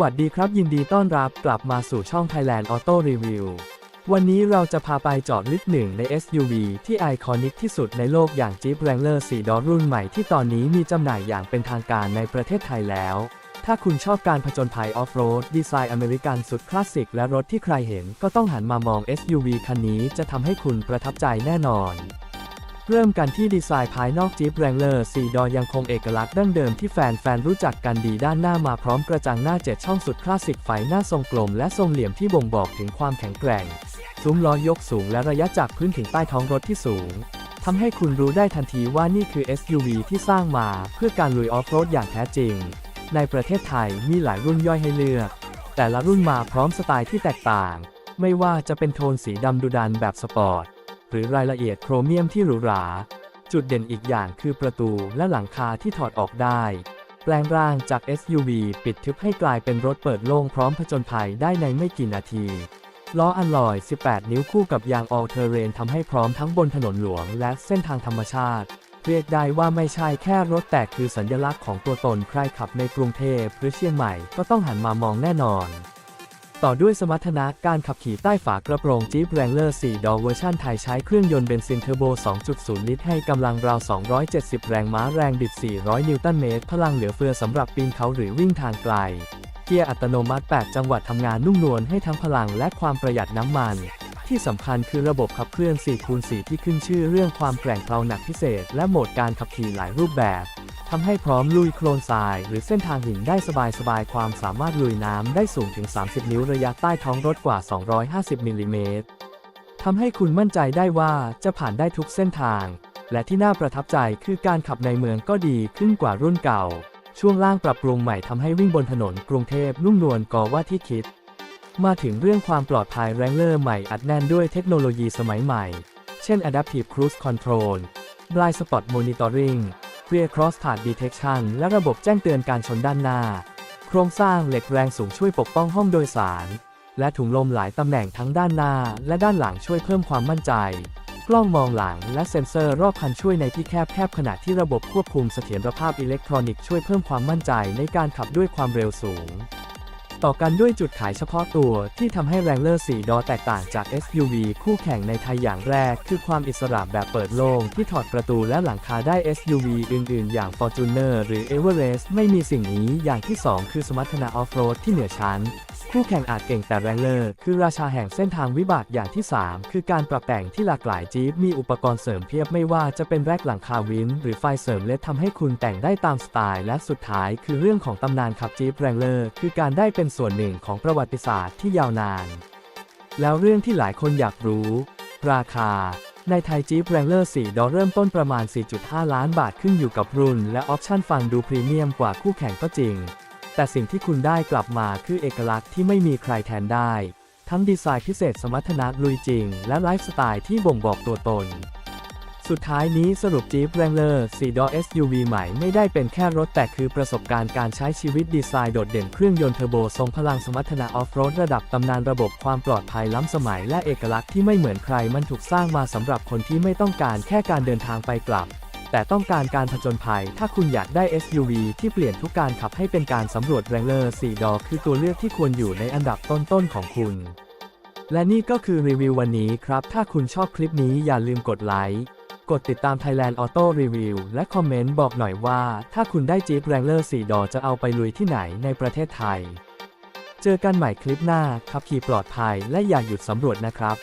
วัสดีครับยินดีต้อนรับกลับมาสู่ช่อง Thailand Auto Review วันนี้เราจะพาไปจอดลึกหนึ่งใน SUV ที่ไอคอนิกที่สุดในโลกอย่าง Jeep Wrangler 4 ดอรุ่นใหม่ที่ตอนนี้มีจำหน่ายอย่างเป็นทางการในประเทศไทยแล้ว ถ้าคุณชอบการผจญภัยออฟโรดดีไซน์อเมริกันสุดคลาสสิกและรถที่ใครเห็นก็ต้องหันมามอง SUV คันนี้จะทำให้คุณประทับใจแน่นอน เริ่มกันที่ดีไซน์ภายนอก Jeep Wrangler 4ดอยังคงเอกลักษณ์ดั้งเดิมที่แฟนๆ รู้จักกันดีด้านหน้ามาพร้อมกระจังหน้า 7 ช่องสุดคลาสสิกไฟหน้าทรงกลมและทรงเหลี่ยมที่บ่งบอกถึงความแข็งแกร่ง ซุ้มล้อยกสูงและระยะจากพื้นถึงใต้ท้องรถที่สูงทำให้คุณรู้ได้ทันทีว่านี่คือ SUV ที่สร้างมาเพื่อการลุยออฟโรดอย่างแท้จริง ในประเทศไทยมีหลายรุ่นย่อยให้เลือก แต่ละรุ่นมาพร้อมสไตล์ที่แตกต่าง ไม่ว่าจะเป็นโทนสีดำดุดันแบบสปอร์ต หรือรายละเอียดโครเมียมที่หรูหรา จุดเด่นอีกอย่างคือประตูและหลังคาที่ถอดออกได้ แปลงร่างจาก SUV ปิดทึบให้กลายเป็นรถเปิดโล่งพร้อมผจญภัยได้ในไม่กี่นาที ล้ออัลลอย 18 นิ้วคู่กับยาง All Terrain ทำให้พร้อมทั้งบนถนนหลวงและเส้นทางธรรมชาติ เรียกได้ว่าไม่ใช่แค่รถแต่คือสัญลักษณ์ของตัวตนใครขับในกรุงเทพหรือเชียงใหม่ก็ต้องหันมามองแน่นอน ต่อด้วยสมรรถนะการขับขี่ใต้ฝากระโปรง Jeep Wrangler 4ดอเวอร์ชันไทยใช้เครื่องยนต์เบนซินเทอร์โบ 2.0 ลิตร ให้กำลังราว 270 แรงม้าแรงบิด 400 นิวตันเมตร พลังเหลือเฟือสำหรับปีนเขาหรือวิ่งทางไกล เกียร์อัตโนมัติ 8 จังหวัดทำงานนุ่มนวลให้ทั้งพลังและความประหยัดน้ำมัน ที่สำคัญคือระบบขับเคลื่อน4คูณ4ที่ขึ้นชื่อเรื่องความแกร่งเพลาหนักพิเศษ และโหมดการขับขี่หลายรูปแบบ ทำให้พร้อมลุยโคลนทราย หรือเส้นทางหินได้สบายๆ ความสามารถลุยน้ำได้สูงถึง 30 นิ้วระยะใต้ท้องรถกว่า 250 มิลลิเมตรทำให้คุณมั่นใจได้ว่าจะผ่านได้ทุกเส้นทาง และที่น่าประทับใจคือการขับในเมืองก็ดีขึ้นกว่ารุ่นเก่า ช่วงล่างปรับปรุงใหม่ทำให้วิ่งบนถนนกรุงเทพนุ่มนวลกว่าว่าที่คิด มาถึงเรื่องความปลอดภัยแรงเลอร์ใหม่อัดแน่นด้วยเทคโนโลยีสมัยใหม่ เช่น Adaptive Cruise Control Blind Spot Monitoring Rear Cross Path Detection และระบบแจ้งเตือนการชนด้านหน้า โครงสร้างเหล็กแรงสูงช่วยปกป้องห้องโดยสาร และถุงลมหลายตำแหน่งทั้งด้านหน้า และด้านหลังช่วยเพิ่มความมั่นใจ กล้องมองหลังและเซ็นเซอร์รอบคันช่วยในที่แคบแคบขณะที่ระบบควบคุมเสถียรภาพอิเล็กทรอนิกส์ช่วยเพิ่มความมั่นใจในการขับด้วยความเร็วสูง ต่อกันด้วยจุดขายเฉพาะตัวที่ทำให้ Wrangler 4 ดอแตกต่างจาก SUV คู่แข่งในไทยอย่างแรก คือความอิสระแบบเปิดโล่งที่ถอดประตูและหลังคาได้ SUV อื่นๆ อย่าง Fortuner หรือ Everest ไม่มีสิ่งนี้อย่างที่ 2 คือสมรรถนะออฟโรดที่เหนือชั้น คู่แข่งอาจเก่งแต่ Wrangler คือราชาแห่งเส้นทางวิบากอย่างที่ 3 คือการปรับแต่งที่หลากหลายจี๊ปมีอุปกรณ์เสริมเพียบไม่ว่าจะเป็นแรกหลังคาวิน หรือไฟเสริมเลดทำให้คุณแต่งได้ตามสไตล์และสุดท้ายคือเรื่องของตำนานขับจี๊ป Wrangler คือการได้เป็นส่วนหนึ่งของประวัติศาสตร์ที่ยาวนาน แล้วเรื่องที่หลายคนอยากรู้ ราคาในไทยจี๊ป Wrangler 4ดอเริ่มต้นประมาณ 4.5 ล้านบาทขึ้นอยู่กับรุ่น และออปชั่นฟังดูพรีเมียมกว่าคู่แข่งก็จริง แต่สิ่งที่คุณได้กลับมาคือเอกลักษณ์ที่ไม่มีใครแทนได้ ทั้งดีไซน์พิเศษสมรรถนะลุยจริง และไลฟ์สไตล์ที่บ่งบอกตัวตน สุดท้ายนี้สรุป Jeep Wrangler 4 Door SUV ใหม่ไม่ได้เป็นแค่รถแต่คือประสบการณ์การใช้ชีวิตดีไซน์โดดเด่นเครื่องยนต์เทอร์โบทรงพลังสมรรถนะออฟโรดระดับตำนานระบบความปลอดภัยล้ำสมัยและเอกลักษณ์ที่ไม่เหมือนใครมันถูกสร้างมาสำหรับคนที่ไม่ต้องการแค่การเดินทางไปกลับ แต่ต้องการการผจญภัย ถ้าคุณอยากได้ SUV ที่เปลี่ยนทุกการขับให้เป็นการสำรวจ Wrangler 4 Door คือตัวเลือกที่ควรอยู่ในอันดับต้นๆของคุณ และนี่ก็คือรีวิววันนี้ครับ ถ้าคุณชอบคลิปนี้อย่าลืมกดไลค์กดติดตาม Thailand Auto Review และคอมเมนต์บอกหน่อยว่า ถ้าคุณได้ Jeep Wrangler 4 ดอจะเอาไปลุยที่ไหนในประเทศไทย เจอกันใหม่คลิปหน้าขับขี่ปลอดภัยและอย่าหยุดสำรวจนะครับ